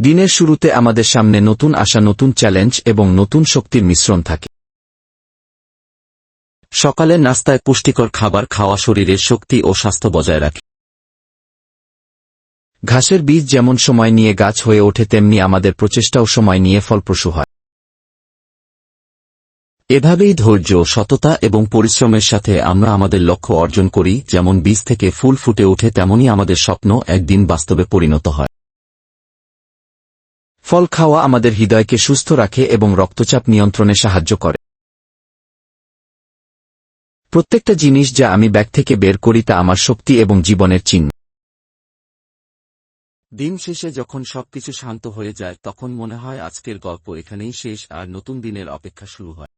দিনের শুরুতে আমাদের সামনে নতুন আশা, নতুন চ্যালেঞ্জ এবং নতুন শক্তির মিশ্রণ থাকে। সকালের নাস্তায় পুষ্টিকর খাবার খাওয়া শরীরের শক্তি ও স্বাস্থ্য বজায় রাখে। ঘাসের বীজ যেমন সময় নিয়ে গাছ হয়ে ওঠে, তেমনি আমাদের প্রচেষ্টাও সময় নিয়ে ফলপ্রসূ হয়। এভাবেই ধৈর্য, সততা এবং পরিশ্রমের সাথে আমরা আমাদের লক্ষ্য অর্জন করি, যেমন বীজ থেকে ফুল ফুটে ওঠে তেমনই আমাদের স্বপ্ন একদিন বাস্তবে পরিণত হয়। ফল খাওয়া আমাদের হৃদয়কে সুস্থ রাখে এবং রক্তচাপ নিয়ন্ত্রণে সাহায্য করে। প্রত্যেকটা জিনিস যা আমি ব্যাগ থেকে বের করি তা আমার শক্তি এবং জীবনের চিহ্ন। দিন শেষে যখন সবকিছু শান্ত হয়ে যায়, তখন মনে হয় আজকের গল্প এখানেই শেষ আর নতুন দিনের অপেক্ষা শুরু হয়।